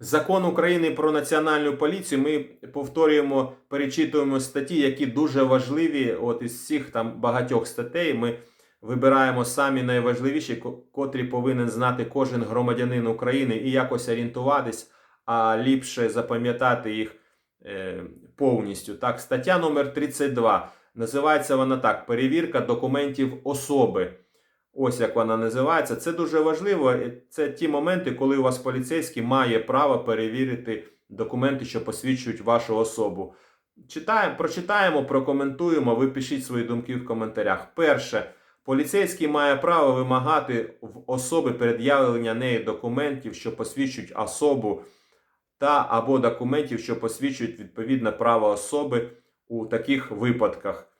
Закон України про національну поліцію. Ми повторюємо, перечитуємо статті, які дуже важливі. От із всіх там багатьох статей ми вибираємо самі найважливіші, котрі повинен знати кожен громадянин України і якось орієнтуватись, а ліпше запам'ятати їх е, повністю. Так, стаття номер 32. Називається вона так: перевірка документів особи. Ось як вона називається. Це дуже важливо. Це ті моменти, коли у вас поліцейський має право перевірити документи, що посвідчують вашу особу. Читаємо, прочитаємо, прокоментуємо. Ви пишіть свої думки в коментарях. Перше, поліцейський має право вимагати в особи пред'явлення неї документів, що посвідчують особу, та або документів, що посвідчують відповідне право особи у таких випадках.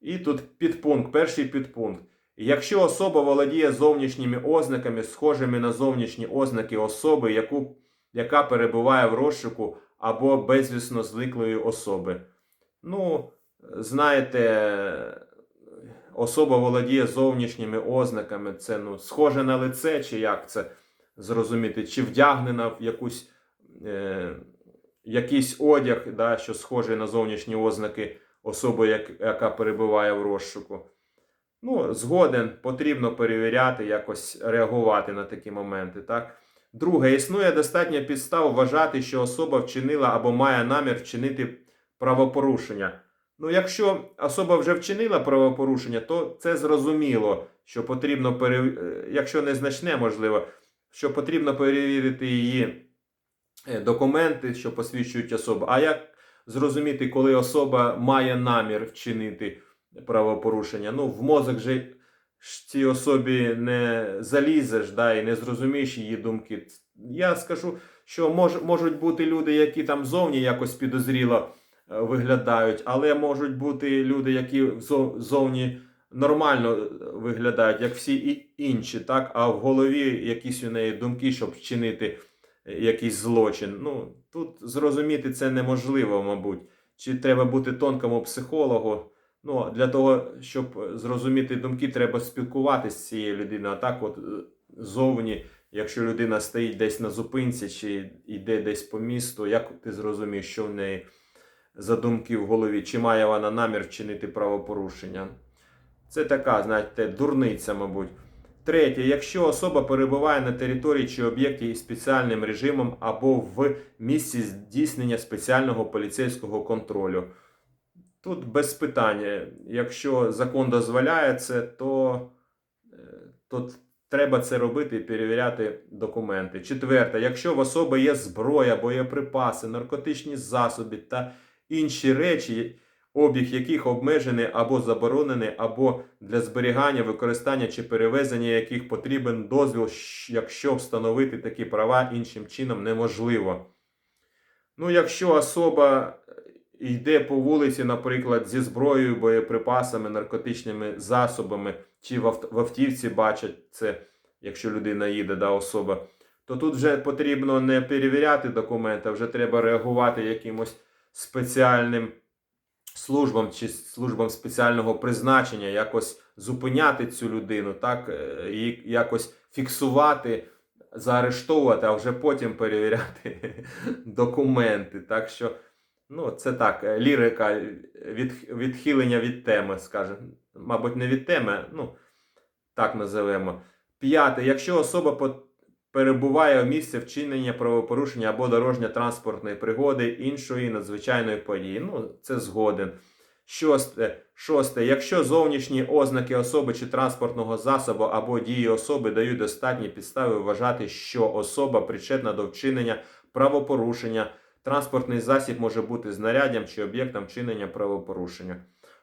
І тут підпункт, перший підпункт. Якщо особа володіє зовнішніми ознаками, схожими на зовнішні ознаки особи, яку, яка перебуває в розшуку або безвісно зниклої особи. Ну, знаєте, особа володіє зовнішніми ознаками, це ну, схоже на лице, чи як це зрозуміти, чи вдягнена в якусь, е, якийсь одяг, да, що схожий на зовнішні ознаки особи, як, яка перебуває в розшуку. Ну, згоден, потрібно перевіряти, якось реагувати на такі моменти. Так? Друге, існує достатньо підстав вважати, що особа вчинила або має намір вчинити правопорушення. Ну, якщо особа вже вчинила правопорушення, то це зрозуміло, що потрібно пере... е, якщо незначне, можливо, що потрібно перевірити її е, документи, що посвідчують особу. А як зрозуміти, коли особа має намір вчинити правопорушення? Ну, в мозок же цій особі не залізеш, да, і не зрозумієш її думки. Я скажу, що мож, можуть бути люди, які там зовні якось підозріло е, виглядають, але можуть бути люди, які зовні нормально е, виглядають, як всі інші, так? а в голові якісь у неї думки, щоб вчинити е, якийсь злочин. Ну, тут зрозуміти це неможливо, мабуть. Чи треба бути тонкому психологу? Ну, для того, щоб зрозуміти думки, треба спілкуватися з цією людиною. А так, от е, зовні, якщо людина стоїть десь на зупинці чи йде десь по місту, як ти зрозумієш, що в неї за думки в голові, чи має вона намір вчинити правопорушення? Це така, знаєте, дурниця, мабуть. Третє, якщо особа перебуває на території чи об'єкті із спеціальним режимом або в місці здійснення спеціального поліцейського контролю. Тут без питання. Якщо закон дозволяє це, то, е, то треба це робити і перевіряти документи. Четверте, якщо в особи є зброя, боєприпаси, наркотичні засоби та інші речі, обіг яких обмежений або заборонений, або для зберігання, використання чи перевезення яких потрібен дозвіл, якщо встановити такі права іншим чином неможливо. Ну, якщо особа йде по вулиці, наприклад, зі зброєю, боєприпасами, наркотичними засобами, чи в автівці бачать це, якщо людина їде, да, особа, то тут вже потрібно не перевіряти документи, а вже треба реагувати якимось спеціальним службам чи службам спеціального призначення, якось зупиняти цю людину, так, е, і якось фіксувати, заарештовувати, а вже потім перевіряти документи. Так що, ну, це так, е, лірика, від, відхилення від теми, скажімо. Мабуть, не від теми, ну, так називемо. П'яте. Якщо особа перебуває в місці вчинення правопорушення або дорожньо-транспортної пригоди іншої надзвичайної події. Ну, це згоден. Шосте. Шосте. Якщо зовнішні ознаки особи чи транспортного засобу або дії особи дають достатні підстави вважати, що особа причетна до вчинення правопорушення, транспортний засіб може бути знаряддям чи об'єктом вчинення правопорушення.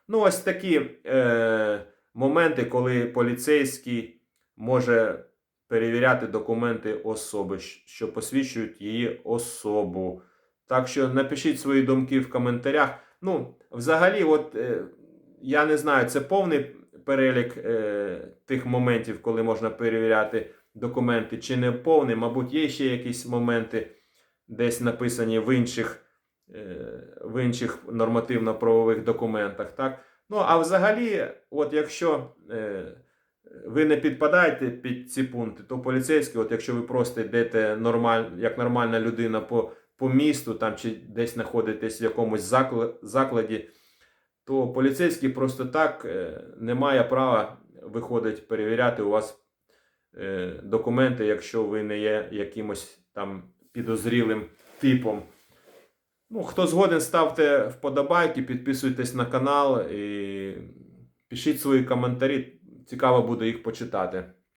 Ну, ось такі е, моменти, коли поліцейський може перевіряти документи особи, що посвідчують її особу. Так що напишіть свої думки в коментарях. Ну, взагалі, от е, я не знаю, це повний перелік е, тих моментів, коли можна перевіряти документи, чи не повний. Мабуть, є ще якісь моменти, десь написані в інших, е, в інших нормативно-правових документах. Так? Ну, а взагалі, от якщо. Е, ви не підпадаєте під ці пункти, то поліцейський, от якщо ви просто йдете нормаль, як нормальна людина по, по місту там, чи десь знаходитесь в якомусь закладі, то поліцейський просто так е, не має права виходить перевіряти у вас документи, якщо ви не є якимось там підозрілим типом. Ну, хто згоден, ставте вподобайки, підписуйтесь на канал і пишіть свої коментарі. Цікаво буде їх почитати.